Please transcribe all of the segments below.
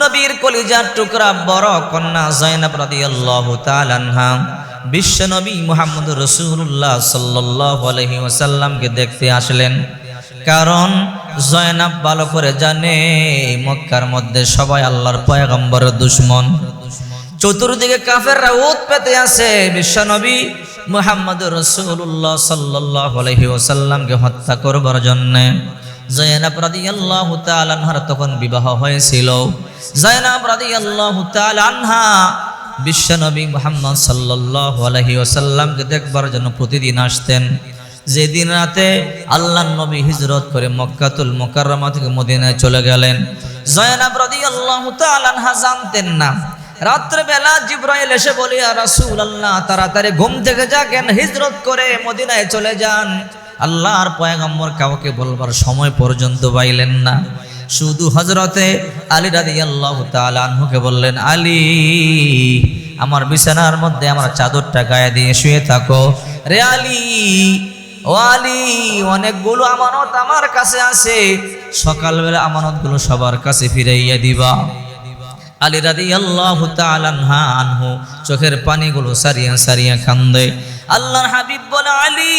নবীর কলিজার টুকরা বড় কন্যা জয়নাব রাদিয়াল্লাহু তাআলা আনহা, বিশ্ব নবী মুহাম্মদ রাসূলুল্লাহ সাল্লাল্লাহু আলাইহি ওয়াসাল্লামকে দেখতে আসলেন। কারণ জয়নাব ভালো করে জানে, মক্কার মধ্যে সবাই আল্লাহর পয়গম্বরের দুশমন। চতুর্দিকে কাফেররা উত পেতে আছে বিশ্বনবী মুহাম্মদ রসুল্লাহ সাল্লাহ আলহি ওসাল্লামকে হত্যা করবার জন্যে। জয়নাব রাদিয়াল্লাহু তাআলা আনহার তখন বিবাহ হয়েছিল। জয়নাব রাদিয়াল্লাহু তাআলা আনহা বিশ্বনবী মুহাম্মদ সাল্লাল্লাহু আলাইহি ওয়াসাল্লামকে দেখবার জন্য প্রতিদিন আসতেন। যেদিন রাতে আল্লাহ নবী হিজরত করে মক্কাতুল মুকাররমা থেকে মদিনায় চলে গেলেন। জয়নাব রাদিয়াল্লাহু তাআলা আনহা জানতেন না। রাত্রেবেলা জিব্রাইল এসে বলি রাসূল আল্লাহ তাড়াতাড়ি ঘুম থেকে জাগেন হিজরত করে মদিনায় চলে যান। আল্লাহর পয়গম্বর কাউকে বলবার সময় পর্যন্ত পাইলেন না। শুধু হজরতে আলী রাদি আল্লাহ আনহুকে বললেন, আলী, আমার বিছানার মধ্যে আমার চাদরটা গায়ে দিয়ে শুয়ে থাকো। রে আলী, ও আলী, অনেকগুলো আমানত আমার কাছে আছে। সকালবেলা আমানতগুলো সবার কাছে ফিরাইয়া দিবা। আলী রাদি আল্লাহ আনহা, আনহু চোখের পানিগুলো সারিয়া সারিয়া কান্দে। আল্লাহর হাবিব বলে, আলী,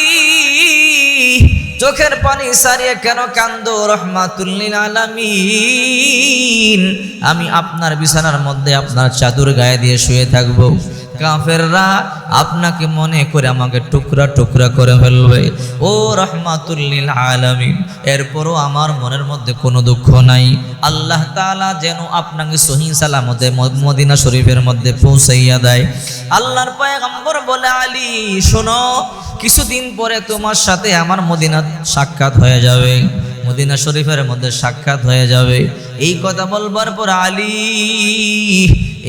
চোখের পানি সারিয়ে কেন কান্দ? রহমাতুল্লিল আলামিন। আমি আপনার বিছানার মধ্যে আপনার চাদুর গায়ে দিয়ে শুয়ে থাকব। কাফেররা আপনাকে মনে করে আমাকে টুকরা টুকরা করে ফেলবে। ও রহমাতুল্লিল আলামিন, এরপরও আমার মনের মধ্যে কোনো দুঃখ নাই। আল্লাহ তাআলা যেন আপনাকে সহি সালামতে মদিনা শরীফের মধ্যে পৌঁছাইয়া দেয়। আল্লাহর পয়গম্বর বলে, আলী, শোনো, কিছুদিন পরে তোমার সাথে আমার মদিনা সাক্ষাৎ হয়ে যাবে। মদিনা শরীফের মধ্যে সাক্ষাৎ হয়ে যাবে। এই কথা বলবার পর আলী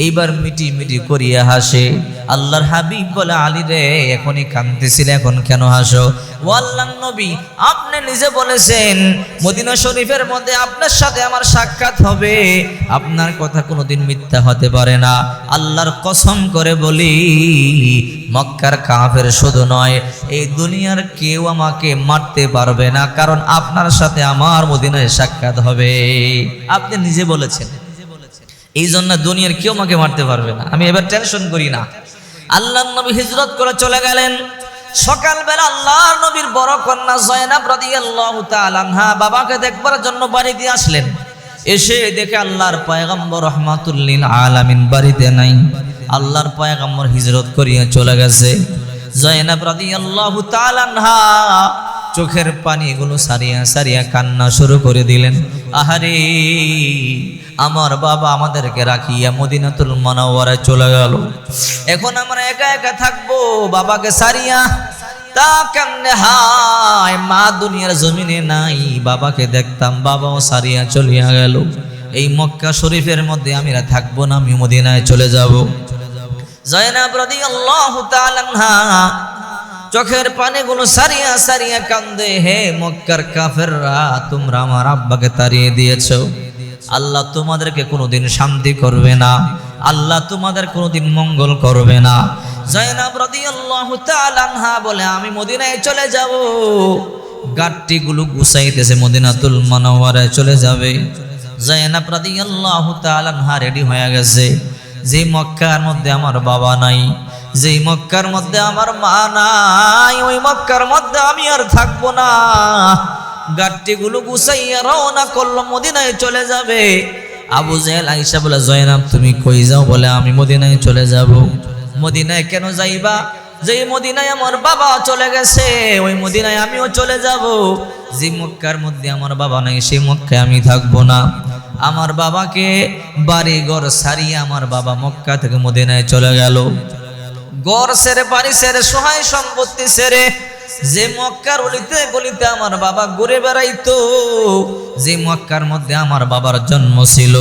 এইবার মিটি মিটি করিয়া হাসে। আল্লাহর হাবিব বলে, আলী রে, এখনই কাঁদতেছিল, এখন কেন হাসো? ও নবী, আপনি নিজে বলেছেন, মদিনা শরীফের মধ্যে আপনার সাথে আমার সাক্ষাৎ হবে। আপনার কথা কোনোদিন মিথ্যা হতে পারে না। আল্লাহর কসম করে বলি, মক্কার কাফের শুধু নয়, এই দুনিয়ার কেউ আমাকে মারতে পারবে না, কারণ আপনার সাথে আমার মদিনায় সাক্ষাৎ হবে। আপনি নিজে বলেছেন। এই জন্য দুনিয়ার কেউ আমাকে মারতে পারবে না। আমি এবার টেনশন করি না। আল্লাহ নবী হিজরত করে চলে গেলেন। সকালবেলা আল্লাহর নবীর বড় কন্যা জয়নাব রাদিয়াল্লাহু আনহা বাবাকে দেখবার জন্য বাড়ি দিয়ে আসলেন। এসে দেখে আল্লাহর পয়গম্বর রহমাতুল্লিল আলামিন বাড়িতে নাই। আল্লাহর পয়গম্বর হিজরত করিয়া চলে গেছে। জয়নাব রাদিয়াল্লাহু তাআলা আনহা চোখের পানিগুলো সারিয়া সারিয়া কান্না শুরু করে দিলেন। আহারে, আমার বাবা আমাদেরকে রাখিয়া মদিনাতুল মনোয়ারায় চলে গেল। এখন আমরা একা একা থাকব, বাবাকে সারিয়া। তা কেমনে হায়? মা দুনিয়ার জমিনে নাই, বাবাকে দেখতাম, বাবাও সারিয়া চলিয়া গেল। এই মক্কা শরীফের মধ্যে আমি আর থাকব না, আমি মদিনায় চলে যাব। জয়নাব রাদিয়াল্লাহু তাআলা চোখের পানিগুলো সারিয়া সারিয়া কান্দে, হে মক্কার কাফেররা, তোমরা আমার আব্বাকে তাড়িয়ে দিয়েছ। আল্লাহ তোমাদেরকে কোনোদিন শান্তি করবে না। আল্লাহ তোমাদের কোনোদিন মঙ্গল করবে না। জয়নাব রাদিয়াল্লাহু তাআলা আনহা বলে, আমি মদিনায় চলে যাব। গাট্টিগুলো গুছাইতেছে মদিনাতুল মানওয়ারায় চলে যাবে। জয়নাব রাদিয়াল্লাহু তাআলা আনহা রেডি হয়ে গেছে। যে মক্কার মধ্যে আমার বাবা নাই যেই মক্কার মধ্যে আমার মা নাই, ওই মক্কার মধ্যে আমি আর থাকব না। গাট্টিগুলো গুছাইয়া রওনা করল, মদিনায় চলে যাবে। আবু জেহেল আইসা বলে, জয়নাব, তুমি কই যাও? বলে, আমি মদিনায় চলে যাব। মদিনায় কেন যাইবা? যেই মদিনায় আমার বাবা চলে গেছে, ওই মদিনায় আমিও চলে যাব। যে মক্কার মধ্যে আমার বাবা নাই, সেই মক্কায় আমি থাকব না। আমার বাবাকে বাড়ি ঘর সারিয়ে আমার বাবা মক্কা থেকে মদিনায় চলে গেল। গড় সেরে বাড়ি সেরে সহায় সম্পত্তি সেরে যে মক্কার অলিতে গলিতে আমার বাবা ঘুরে বেড়াইতো, যে মক্কার মধ্যে আমার বাবার জন্ম ছিল,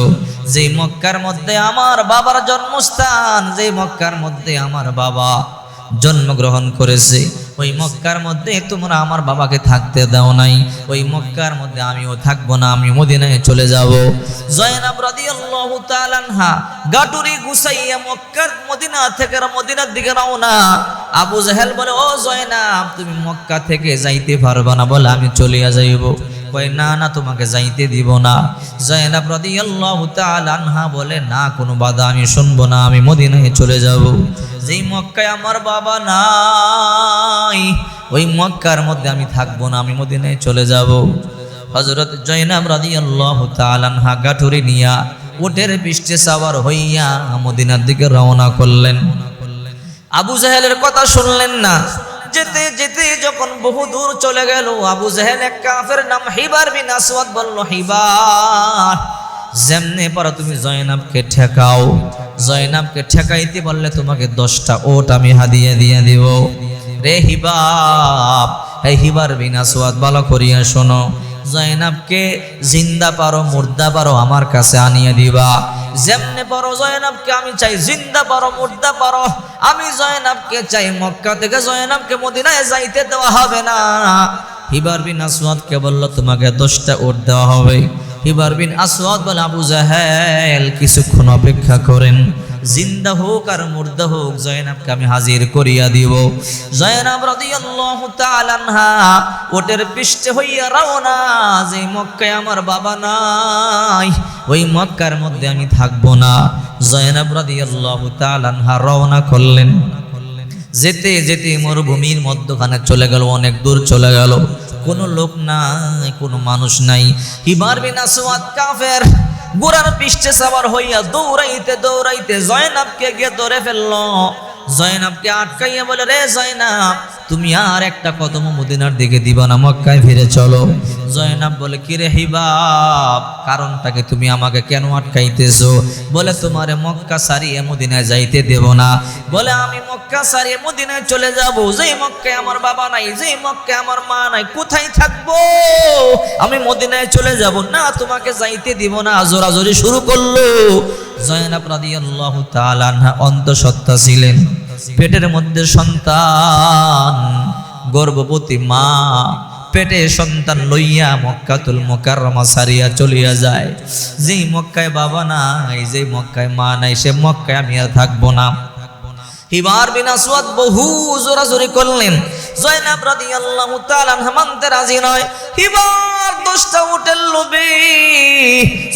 যে মক্কার মধ্যে আমার বাবার জন্মস্থান, যে মক্কার মধ্যে আমার বাবা জন্মগ্রহণ করেছে। ওই মক্কার মধ্যে তোমরা আমার বাবাকে থাকতে দাও নাই। ওই মক্কার মধ্যে আমিও থাকব না আমি মদিনায় চলে যাব। জয়নাব রাদিয়াল্লাহু তাআলা আনহা গাটুরি গুসাইয়া মক্কার মদিনা থেকে মদিনার দিকে রওনা আবু জাহেল বলে, ও জয়নাব, তুমি মক্কা থেকে যাইতে পারবে না, বলে আমি চলিয়া যাইব। কয়, না না, তোমাকে যাইতে দিব না। জয়নাব তাআলা আনহা বলে, না, কোনো বাধা আমি শুনব না, আমি মদিনায় চলে যাব। যেই মক্কায় আমার বাবা নাই, ওই মক্কার মধ্যে আমি থাকব না, আমি মদিনায় চলে যাব। হজরত জয়নাব তাআলা আনহা গাঠুরি নিয়া উটের পৃষ্ঠে সাওয়ার হইয়া মদিনার দিকে রওনা করলেন। আবু জাহেলের কথা শুনলেন না, যেতে যেতে যখন বহু দূর চলে গেল, আবু জাহেল এক কাফের নাম হিবার বিন আসওয়াদ বলল, হিবার, যেমনে পারো তুমি জয়নাবকে ঠেকাও। জয়নাবকে ঠেকাইতে বললে তোমাকে দশটা ওট আমি হাদিয়ে দিয়ে দিব। রে হিবাব হে হিবার বিন আসওয়াদ, ভালো করিয়া শোনো। জয়নাবকে জিন্দা পারো, মুর্দা পারো আমার কাছে আনিয়ে দিবা। যেমনে পারো জয়নাবকে আমি চাই, জিন্দা পারো, মুর্দা পারো। আমি জয়নাবকে চাই, মক্কা থেকে জয়নাবকে মদিনায় যাইতে দেওয়া হবে না। হিবার বিন আসওয়াদকে বলল, তোমাকে দশটা ওট দেওয়া হবে। হিবার বিন আসওয়াদ বলে, আবু জাহেল, কিছুক্ষণ অপেক্ষা করেন। জিন্দা হোক আর মুর্দা হোক, জয়নাবকে আমি হাজির করিয়া দিব। জয়নাব রাদিয়াল্লাহু তাআলা আনহা ওটের পৃষ্ঠে হইয়া রওনা, যে মক্কায় আমার বাবা নাই, ওই মক্কার মধ্যে আমি থাকব না। জয়নাব রাদিয়াল্লাহু তাআলা আনহা রওনা করলেন। যেতে যেতে মরুভূমির মধ্যখানে চলে গেল, অনেক দূর চলে গেল। কোনো লোক নাই, কোনো মানুষ নাই। হিবার বিন আসওয়াদ কাফের গোড়ার পৃষ্ঠে সাবার হইয়া দৌড়াইতে দৌড়াইতে জয়নাবকে গিয়ে ধরে ফেলল। জয়নাবকে আটকাইয়া বলে, রে জয়নাব, তুমি আর একটা কদম মদিনার দিকে দিবা না, মক্কায় ফিরে চলো। জয়নাব বলে কিরে হিবাব, কারণটাকে তুমি আমাকে কেন আটকাইতেছো? বলে, তোমারে মক্কা সারিয়ে মদিনায় যাইতে দেব না। বলে, আমি মক্কা সারিয়ে মদিনায় চলে যাব। যেই মক্কায় আমার বাবা নাই, যেই মক্কায় আমার মা নাই, কোথায় থাকব? আমি মদিনায় চলে যাব। না, তোমাকে যাইতে দিব না। জোরাজোরি শুরু করল। জয়নাব রাদিয়াল্লাহু তাআলা অন্তঃসত্ত্বা ছিলেন। পেটের মধ্যে সন্তান, গর্ভবতী মা, পেটে সন্তান লইয়া মক্কাতুল মোকাররমা সারিয়া চলিয়া যায়। যেই মক্কায় বাবা নাই, যেই মক্কায় মা নাই, সে মক্কায় আমি আর থাকব না। হিবার বিন আসওয়াদ বহু জোরাজোরি করলেন। জয়নাব রাদিয়াল্লাহু তাআলা মানতে রাজি নয়। হিবার দশটা উটের লোভে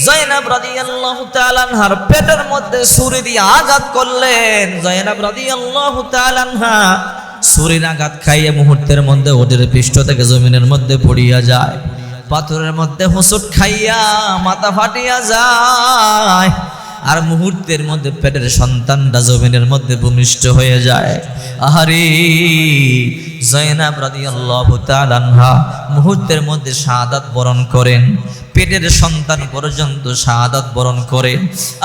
জয়নাব রাজি আল্লাহ তালানহার পেটের মধ্যে সুরে দিয়ে আঘাত করলেন। জয়নাব রাজি আল্লাহ তালানহা সুরের আঘাত খাইয়ে মুহূর্তের মধ্যে ওদের পৃষ্ঠ থেকে জমিনের মধ্যে পড়িয়া যায়। পাথরের মধ্যে হোঁচট খাইয়া মাথা ফাটিয়া যায়। আর মুহূর্তের মধ্যে পেটের সন্তানটা জমিনের মধ্যে ভূমিষ্ঠ হয়ে যায়। আহারে, জয়নাব রাদিয়াল্লাহু তাআলা মুহূর্তের মধ্যে শাহাদাত বরণ করেন। পেটের সন্তান পর্যন্ত শাহাদাত বরণ করে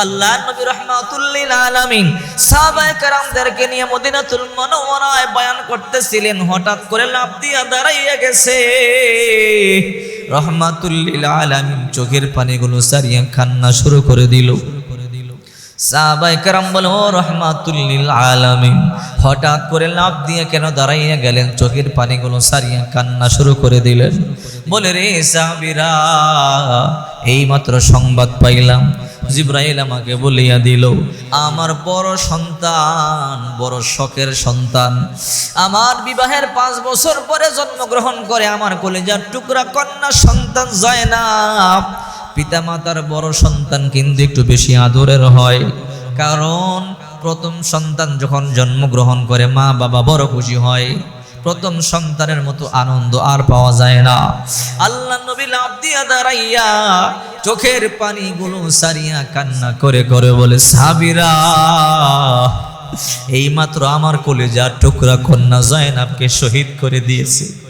আল্লাহ নবী রহমাতুল্লিল আলামিন সাহাবায়ে কেরামদেরকে নিয়ে মদিনাতুল মুনাওয়ারায় বয়ান করতেছিলেন। হঠাৎ করে লাফ দিয়া দাঁড়াইয়া গেছে। রহমাতুল্লিল আলামিন চোখের পানিগুলো সারিয়া কান্না শুরু করে দিল। সাহাবাই কারাম বলে, ও রহমাতুল্লিল আলামিন, হঠাৎ করে লাভ দিয়ে কেন দাঁড়াইয়া গেলেন? চোখের পানিগুলো সারিয়া কান্না শুরু করে দিলেন। বলে, রে সাবিরা এই মাত্র সংবাদ পাইলাম। জিব্রাইল আমাকে বলিয়া দিল, আমার বড় সন্তান, বড় শখের সন্তান। আমার বিবাহের পাঁচ বছর পরে জন্মগ্রহণ করে আমার কলেজার টুকরা কন্যা সন্তান জয়নাব। পিতামাতার বড় সন্তান কিন্তু একটু বেশি আদরের হয়। কারণ প্রথম সন্তান যখন জন্মগ্রহণ করে, মা বাবা বড় খুশি হয়। প্রথম সন্তানের মতো আনন্দ আর পাওয়া যায় না। আল্লাহ নবী লাভ দিয়া দাঁড়াইয়া চোখের পানিগুলো সারিয়া কান্না করে করে বলে, সাবিরা, এইমাত্র আমার কলেজার টুকরা কন্যা জয়নাবকে শহীদ করে দিয়েছে।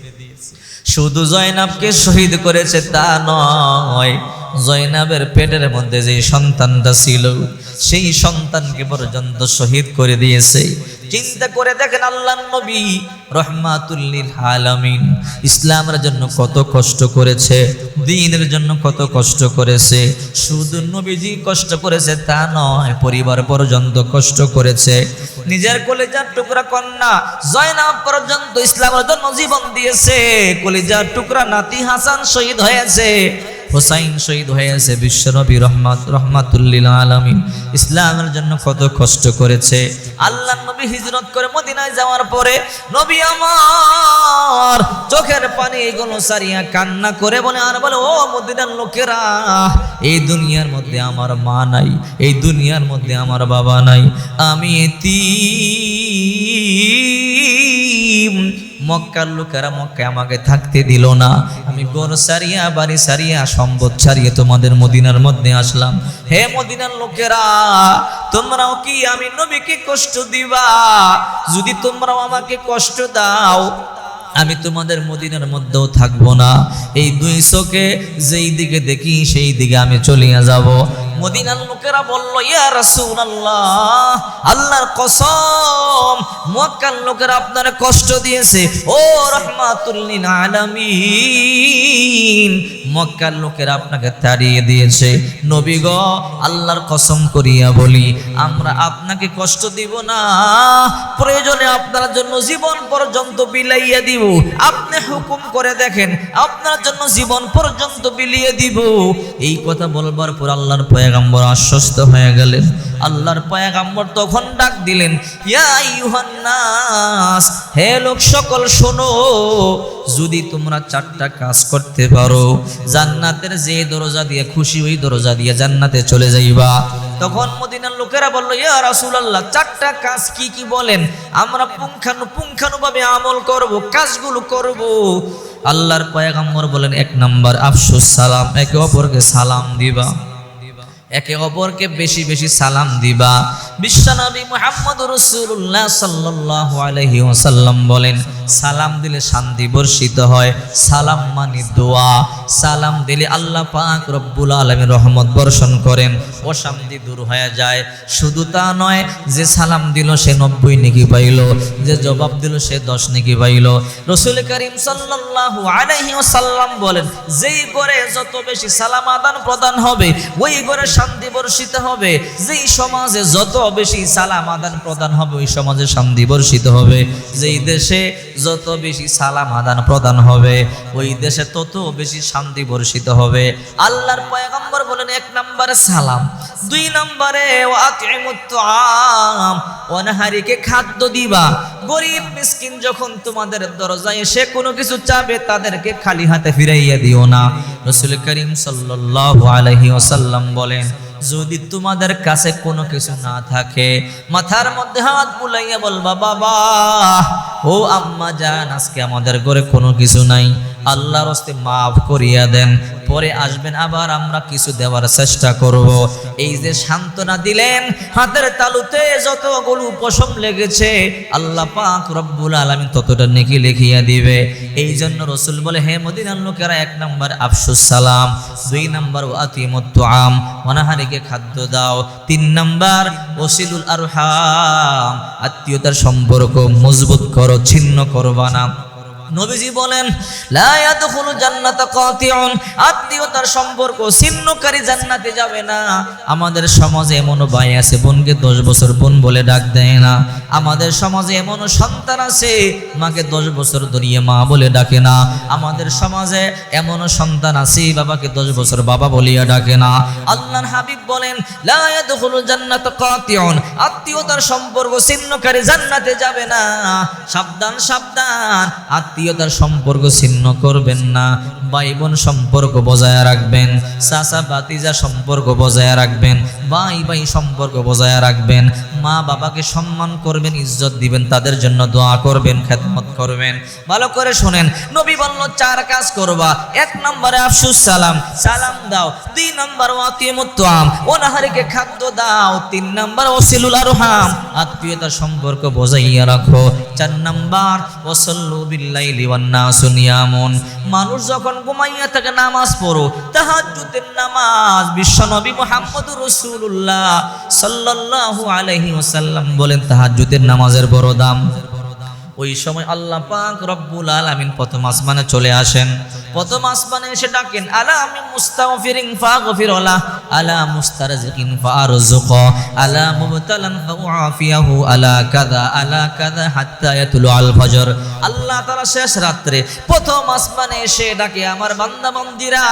শুধু জয়নাবকে শহীদ করেছে তা নয়, জয়নাবের পেটের মধ্যে যে সন্তানটা ছিল, সেই সন্তানকে পর্যন্ত শহীদ করে দিয়েছে। চিন্তা করে দেখেন আল্লাহ নবী রহমাতুল্লিল আলামিন ইসলামের জন্য কত কষ্ট করেছে, দিনের জন্য কত কষ্ট করেছে, শুধু নবীজি কষ্ট করেছে তা নয়, পরিবার পর্যন্ত কষ্ট করেছে, নিজের কলেজার টুকরা কন্যা জয়নাব পর্যন্ত ইসলামের জন্য জীবন দিয়েছে, কলেজার টুকরা নাতি হাসান শহীদ হয়েছে হোসাইন শহীদ হয়েছে বিশ্বনবী রহমাত রহমাতুল্লিল আলমী ইসলামের জন্য কত কষ্ট করেছে। আল্লাহ নবী হিজরত করে মদিনায় যাওয়ার পরে নবী আমার চোখের পানি এগুলো সারিয়া কান্না করে বলে, আর বলে, ও মদিনার লোকেরা, এই দুনিয়ার মধ্যে আমার মা নাই, এই দুনিয়ার মধ্যে আমার বাবা নাই। আমি এতিম মক্কার লোকেরা মক্কায় আমাকে থাকতে দিল না। আমি গর সারিয়া, বাড়ি সারিয়া, সম্পদ ছাড়িয়ে তোমাদের মদিনার মধ্যে আসলাম। হে মদিনার লোকেরা, তোমরাও কি আমি নবীকে কষ্ট দিবা? যদি তোমরাও আমাকে কষ্ট দাও, আমি তোমাদের মদিনার মধ্যেও থাকব না। এই দুই চোখে যেই দিকে দেখি, সেই দিকে আমি চলিয়া যাব। মদিনার লোকেরা বলল, ইয়া রাসূলুল্লাহ, আল্লাহর কসম, মক্কার লোকেরা আপনার কষ্ট দিয়েছে। ও রহমাতুল্লিল আলামিন, মক্কার লোকেরা আপনাকে তাড়িয়ে দিয়েছে। নবী আল্লাহর কসম করিয়া বলি, আমরা আপনাকে কষ্ট দিব না। প্রয়োজনে আপনার জন্য জীবন পর্যন্ত বিলাইয়া দিব। আপনি হুকুম করে দেখেন, আপনার জন্য জীবন পর্যন্ত বিলিয়ে দিব। এই কথা বলবার পর আল্লাহর পয়গাম্বর আশ্বস্ত হয়ে গেলেন। আল্লাহর পয়গাম্বর তখন ডাক দিলেন, ইয়া ইউহান্নাস হে লোক সকল শোনো, যদি তোমরা চারটা কাজ করতে পারো, জান্নাতের যে দরজা দিয়ে খুশি, ওই দরজা দিয়ে জান্নাতে চলে যাইবা। তখন মদিনার লোকেরা বলল, ইয়া রাসূলুল্লাহ, চারটা কাজ কি কি বলেন? আমরা পুঙ্খানু পুঙ্খানুভাবে আমল করব, কাজগুলো করব। আল্লাহর পয়গাম্বর বলেন, এক নাম্বার, আফসুস সালাম, একে অপরকে সালাম দিবা। একে অপরকে বেশি বেশি সালাম দিবা। বিশ্বনবী মুহাম্মদ রসুল্লাহ সাল্লাল্লাহু আলাইহি ওয়াসাল্লাম বলেন, সালাম দিলে শান্তি বর্ষিত হয়, সালাম মানে দোয়া। সালাম দিলে আল্লাহ পাক রব্বুল আলামিন রহমত বর্ষণ করেন, অশান্তি দূর হয়ে যায়। শুধু তা নয়, যে সালাম দিল সে নব্বই নেকি পাইল, যে জবাব দিল সে দশ নেকি পাইল। রসুল করিম সাল্লাল্লাহু আলাইহি ওয়াসাল্লাম বলেন, যেই করে যত বেশি সালাম আদান প্রদান হবে, ওই করে শান্তি বর্ষিত হবে। যেই সমাজে যত বেশি সালাম আদান প্রদান হবে, ওই সমাজে শান্তি বর্ষিত হবে। যেই দেশে যত বেশি সালাম আদান প্রদান হবে, ওই দেশে তত বেশি শান্তি বর্ষিত হবে। আল্লাহর পয়গম্বর বলেন, এক নম্বরে সালাম, দুই নম্বরে অনাহারিকে খাদ্য দিবা। গরিব মিসকিন যখন তোমাদের দরজায় এসে কোনো কিছু চাবে, তাদেরকে খালি হাতে ফিরাইয়া দিও না। রসুল করিম আলাইহি ওয়াসাল্লাম বলেন যদি তোমাদের কাছে কোনো কিছু না থাকে, মাথার মধ্যে হাত বুলাইয়া বলবা, বাবা, ও আম্মা যান আজকে আমাদের ঘরে কোনো কিছু নাই। আল্লাহর হস্তে মাফ করিয়া দেন। পরে আসবেন আবার, আমরা কিছু দেওয়ার চেষ্টা করব। এই যে সান্ত্বনা দিলেন, হাতের তালুতে যতগুলো পশম লেগেছে, আল্লাহ পাক রব্বুল আলামিন ততটা নেকি লিখিয়া দিবে। এই জন্য রসুল বলে, হে মদিনার লোকেরা, এক নম্বর আফসুস সালাম, দুই নম্বর আতিমত আম অনাহারিকে খাদ্য দাও, তিন নম্বর ওসিলুল আরহাম, আত্মীয়তার সম্পর্ক মজবুত করো, ছিন্ন করবা না। নবীজি বলেন জান্নাতা আত্মীয়তার সম্পর্ক ছিন্নকারী জান্নাতে যাবে না। আমাদের সমাজে এমনও ভাই আছে, বোনকে দশ বছর বোন বলে ডাক দেয় না। আমাদের সমাজে এমনও সন্তান আছে, মাকে দশ বছর ধরিয়ে মা বলে ডাকে না। আমাদের সমাজে এমনও সন্তান আছে, বাবাকে দশ বছর বাবা বলিয়া ডাকে না। আল্লাহর হাবিব বলেন জান্নাত আত্মীয়তার সম্পর্ক ছিন্নকারী জান্নাতে যাবে না। সাবধান সাবধান। আত্মীয়তার সম্পর্ক ছিন্ন করবেন না। ভাই বোন সম্পর্ক বজায় রাখবেন, চাচা বাতিজা সম্পর্ক বজায় রাখবেন ভাই ভাই সম্পর্ক বজায় রাখবেন, মা বাবাকে সম্মান করবেন, ইজ্জত দিবেন, তাদের জন্য দোয়া করবেন, খেদমত করবেন। ভালো করে শোনেন, নবী বলল, চার কাজ করবা, এক নম্বরে আফসুস সালাম সালাম দাও, দুই নম্বর ওয়াতিমুত্তাম অনাহারিকে খাদ্য দাও, তিন নম্বর ওসিলুল আরহাম। আত্মীয়তার সম্পর্ক বজাইয়া রাখো। চার নম্বর ওসল্লু বিল্লাইলি ওয়ান নাসু নিয়ামুন মানুষ যখন ঘুমাইয়া থাকে নামাজ পড়ো। তাহাজ্জুদের নামাজ বিশ্বনবী মুহাম্মদুর রাসূলুল্লাহ সাল্লাল্লাহু আলাইহি ওয়াসাল্লাম বলেন, তাহাজ্জুদের নামাজের বড় দাম। ওই সময় আল্লাহ পাক রব্বুল আলামিন প্রথম আসমানে চলে আসেন। প্রথম আসমানে এসে ডাকেন, আলা আমি মুস্তাগফিরিন ফাগফির লা আলা মুস্তারজিকিন ফারজুক আলা মুবতালান ফাউআফিয়াহু, আলা কাযা আলা কাযা হাত্তা ইয়াতুলু আল ফজর আল্লাহ তাআলা শেষ রাত্রে প্রথম আসমানে এসে ডাকে, আমার বান্দা বান্দিরা,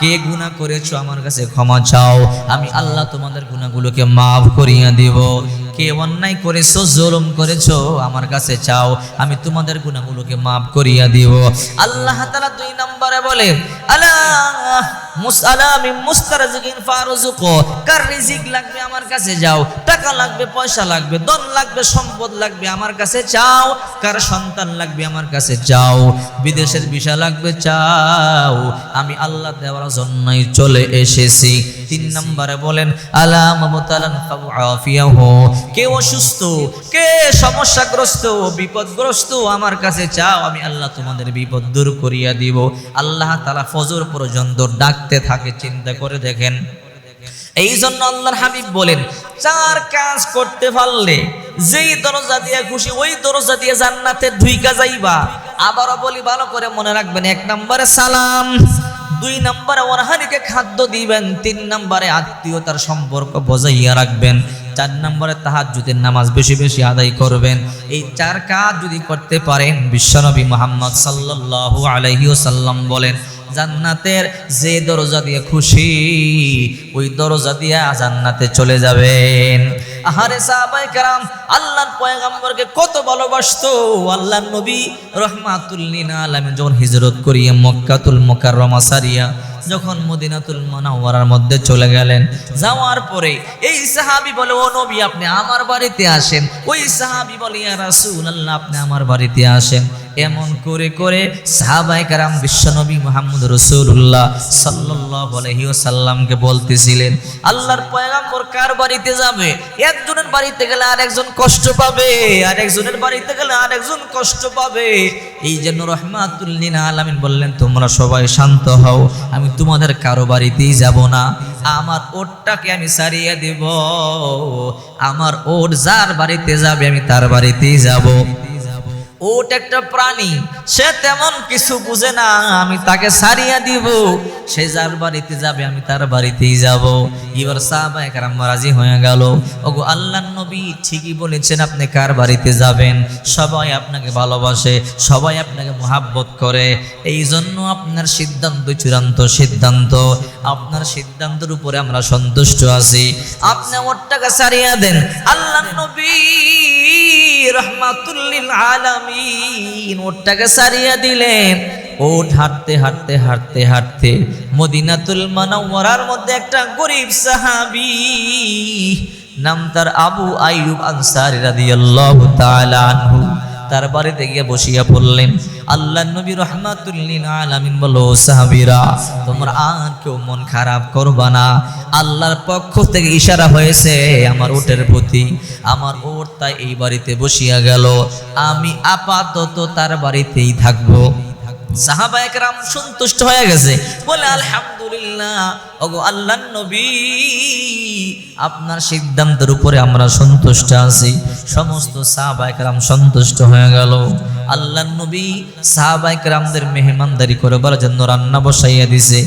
কে গুনাহ করেছ আমার কাছে ক্ষমা চাও, আমি আল্লাহ তোমাদের গুনাহগুলোকে মাফ করিয়ে দিব। কে অন্যায় করেছ, জুলুম করেছ, আমার কাছে চাও, আমি তোমাদের গুণাগুলোকে মাফ করিয়া দিব। আল্লাহ তাআলা দুই নম্বরে বলে, আলা মুসালামি মুস্তারজিকিন ফারুজুকো কার রিজিক লাগবে আমার কাছে যাও। টাকা লাগবে, পয়সা লাগবে, ধন লাগবে, সম্পদ লাগবে আমার কাছে চাও। কার সন্তান লাগবে আমার কাছে চাও। বিদেশের ভিসা লাগবে, চাও। আমি আল্লাহ দেওয়ার জন্যই চলে এসেছি। তিন নম্বরে বলেন, আলা মামতালান ফাউআফিয়াহু কে অসুস্থ, কে সমস্যাগ্রস্ত, বিপদগ্রস্ত, আমার কাছে চাও। আমি আল্লাহ তোমাদের বিপদ দূর করিয়া দিব। আল্লাহ তালা ফজর পর্যন্ত ডাকতে থাকে, চিন্তা করে দেখেন। এই জন্য আল্লাহর হাবিব বলেন, চার কাজ করতে পারলে যেই দরজা দিয়ে খুশি, ওই দরজা দিয়ে জান্নাতে ঢুইকা যাইবা। আবারও বলি, ভালো করে মনে রাখবেন, এক নম্বরে সালাম, দুই নম্বরে ওরহানিকে খাদ্য দিবেন, তিন নম্বরে আত্মীয়তার সম্পর্ক বজাইয়া রাখবেন, চার নম্বরে তাহাজ্জুদের নামাজ বেশি বেশি আদায় করবেন। এই চার কাজ যদি করতে পারেন, বিশ্বনবী মোহাম্মদ সাল্লাল্লাহু আলাইহি ওয়াসাল্লাম বলেন জান্নাতের যে দরজা দিয়ে খুশি, ওই দরজা দিয়ে জান্নাতে চলে যাবেন। আহারে সাহাবাই কারাম, আল্লাহর পয়গাম্বরকে কত ভালোবাসতো। আল্লাহর নবী রহমাতুল্লিন আলামিন যখন হিজরত করিয়ে মক্কাতুল মুকাররমা সারিয়া, যখন মদিনাতুল মুনাওয়ারার মধ্যে চলে গেলেন, যাওয়ার পরে এই সাহাবী বলে, ও নবী, আপনি আমার বাড়িতে আসেন। ওই সাহাবী বলে, ইয়া রাসূলুল্লাহ, আপনি আমার বাড়িতে আসেন। এমন করে করে সাহাবাই কারাম বিশ্বনবী মুহাম্মদ রসুল্লাহ সাল্লাল্লাহু আলাইহি ওয়াসাল্লামকে বলতেছিলেন, আল্লাহর পয়গাম্বর কার বাড়িতে যাবে? একজনের বাড়িতে গেলে আরেকজন কষ্ট পাবে, আরেকজনের বাড়িতে গেলে আরেকজন কষ্ট পাবে। এই জন্য রহমাতুল্লিন আলামিন বললেন, তোমরা সবাই শান্ত হও, আমি তোমাদের কারও বাড়িতেই যাব না। আমার ওটটাকে আমি সারিয়ে দেব, আমার ওট যার বাড়িতে যাবে আমি তার বাড়িতেই যাব। ওট একটা প্রাণী, সে তেমন কিছু বুঝে না, আমি তাকে সারিয়া দিব। সে যার বাড়িতে যাবে, আমি তার বাড়িতেই যাব। এবার সাহাবা একরাম রাজি হয়ে গেল। ওগো আল্লাহ নবী ঠিকই বলেছেন, আপনি কার বাড়িতে যাবেন? সবাই আপনাকে ভালোবাসে, সবাই আপনাকে মোহাব্বত করে। এই জন্য আপনার সিদ্ধান্ত চূড়ান্ত সিদ্ধান্ত। আপনার সিদ্ধান্তের উপরে আমরা সন্তুষ্ট আছি। আপনি ওরটাকে সারিয়া দেন। আল্লাহ নবী রহমাতুল্লিল আলামিন। ওরটাকে সারিয়া দিলেন। ওট হাঁটতে হাঁটতে হাঁটতে হাঁটতে মদিনাতুল মানাওয়ারার মধ্যে একটা গরিব সাহাবি নাম তার আবু আইয়ুব আনসারী রাদিয়াল্লাহু তাআলা আনহু। তার বাড়িতে গিয়ে বসিয়া পড়লেন। আল্লাহ নবী রহমাতুল্লিন আলামিন বলো সাহাবিরা, তোমরা আর কেউ মন খারাপ করবা না। আল্লাহর পক্ষ থেকে ইশারা হয়েছে আমার ওটের প্রতি। আমার ওট তাই এই বাড়িতে বসিয়া গেল। আমি আপাতত তার বাড়িতেই থাকব। সাহাবা একরাম সন্তুষ্ট হয়ে গেছে। বলে, আলহামদুলিল্লাহ। ওগো আল্লাহ নবী, আপনার সিদ্ধান্তের উপরে আমরা সন্তুষ্ট আছি। সমস্ত সাহাবা একরাম সন্তুষ্ট হয়ে গেল। আল্লাহ নবী সাহাবা একরামদের মেহমানদারি করে বলার জন্য রান্না বসাইয়া দিছে।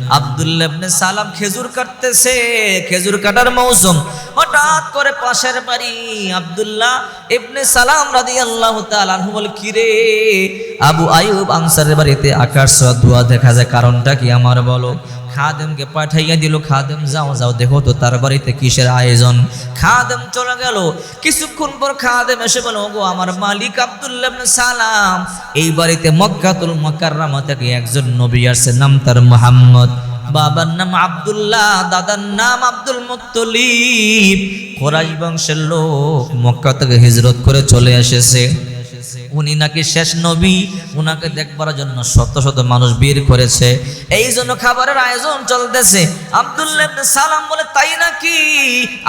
আব্দুল্লাহ ইবনে সালাম খেজুর কাটতেছে, খেজুর কাটার মৌসুম। হঠাৎ করে পাশের বাড়ি আব্দুল্লাহ ইবনে সালাম রাদিয়াল্লাহু তাআলা আনহু বলে কি রে আবু আইয়ুব আনসারের বাড়িতে আকাশ ছোঁয়া দেখা যায় কারণটা কি আমার বলো? খাদেমকে পাঠাইয়া দিল, খাদেম, যাও যাও, দেখো তো তার বাড়িতে কিসের আয়োজন। খাদেম চলে গেল। কিছুক্ষণ পর খাদেম এসে বলো গো আমার মালিক আব্দুল্লাহ সালাম। এই বাড়িতে মক্কাতুল মুকাররমা থেকে একজন নবী আসছে, নাম তার মুহাম্মদ। বাবার নাম আব্দুল্লাহ, দাদার নাম আব্দুল মুত্তলিব। খোরাজ বংশের লোক মক্কা থেকে হিজরত করে চলে এসেছে। উনি নাকি শেষ নবী, উনাকে দেখবার জন্য শত শত মানুষ বের করেছে। এই জন্য খাবারের আয়োজন চলতেছে। আব্দুল্লাহ সালাম বলে, তাই নাকি?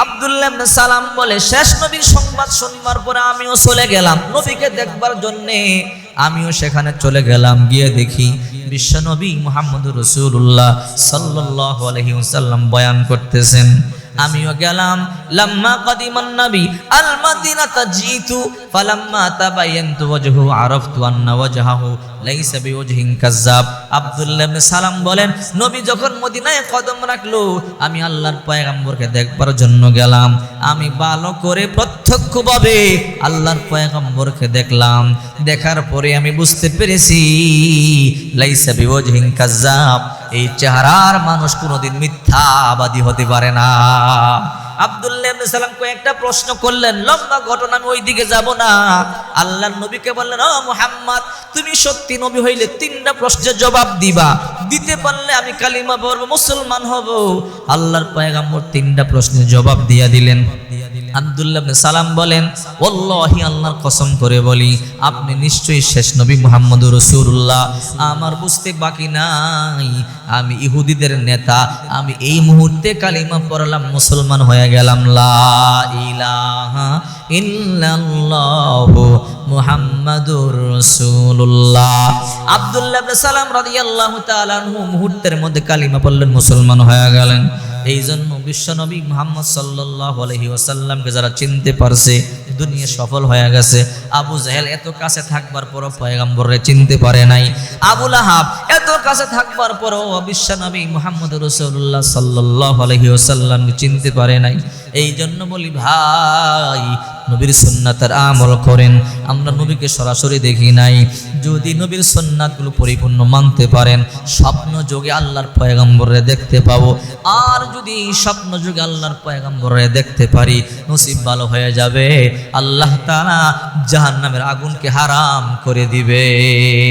আব্দুল্লাহ সালাম বলে, শেষ নবীর সংবাদ শুনবার পরে আমিও চলে গেলাম। নবীকে দেখবার জন্যে আমিও সেখানে চলে গেলাম। গিয়ে দেখি বিশ্বনবী মুহাম্মদ রসুল্লাহ সাল্লাহ আলহিউসাল্লাম বয়ান করতেছেন। আমিও গেলাম। লাম্মা কাদিমান নবী আল মাদিনাতা জিতু, ফালাম্মা তাবায়ানতু ওয়াজহু, আরাফতু আন্না ওয়াজহাহু, লাইসা বিওয়াজহিন কাযযাব আব্দুল্লাহ ইবনে সালাম বলেন, নবী যখন মদিনায় কদম রাখল। আমি আল্লাহর পয়গাম্বরকে দেখবার জন্য গেলাম। আমি ভালো করে প্রত্যক্ষভাবে আল্লাহর পয়গাম্বরকে দেখলাম। দেখার পরে আমি বুঝতে পেরেছি, লাইসা বিওজহিন কাযাব এই চেহারার মানুষ কোনোদিন মিথ্যাবাদী হতে পারে না। আব্দুল্লাহ সালাম কয়েকটা প্রশ্ন করলেন, লম্বা ঘটনা আমি ওইদিকে যাব না। আল্লাহর নবীকে বললেন, ও মোহাম্মদ, তুমি সত্যি নবী হইলে তিনটা প্রশ্নের জবাব দিবা। দিতে পারলে আমি কালিমা পড়ব, মুসলমান হব। আল্লাহর পয়গাম্বর তিনটা প্রশ্নের জবাব দিয়া দিলেন। আব্দুল্লাহ সালাম বলেন ওল্লাহি আল্লাহর কসম করে বলি, আপনি নিশ্চয়ই শেষ নবী মুহাম্মদ রসুল্লাহ আমার বুঝতে বাকি নাই। আমি ইহুদিদের নেতা। আমি এই মুহূর্তে কালিমা পড়লাম, মুসলমান হয়ে গেলাম। লা ইলাহা আব্দুল্লাহ সালাম রাদিয়াল্লাহু মুহূর্তের মধ্যে কালিমা পড়লেন, মুসলমান হয়ে গেলেন। এই জন্য বিশ্বনবী মোহাম্মদ সাল্লাহ আলহি ওসাল্লামকে যারা চিনতে পারছে, দুনিয়া সফল হয়ে গেছে। আবু জাহেল এত কাছে থাকবার পরও পয়গাম্বরে চিনতে পারে নাই। আবুল আহাব এত কাছে থাকবার পরও বিশ্বনবী মোহাম্মদ রসুল্লাহ সাল্লাহ আলহি ওসাল্লামকে চিনতে পারে নাই। এই জন্য বলি ভাই নবীর সুন্নাতের আমল করেন। আমরা নবীকে সরাসরি দেখি নাই। যদি নবীর সুন্নাতগুলো পরিপূর্ণ মানতে পারেন, স্বপ্ন যোগে আল্লাহর পয়গম্বরে দেখতে পাবো। আর যদি স্বপ্ন যোগে আল্লাহর পয়গম্বরে দেখতে পারি, নসিব ভালো হয়ে যাবে। আল্লাহ তাআলা জাহান্নামের আগুনকে হারাম করে দিবে।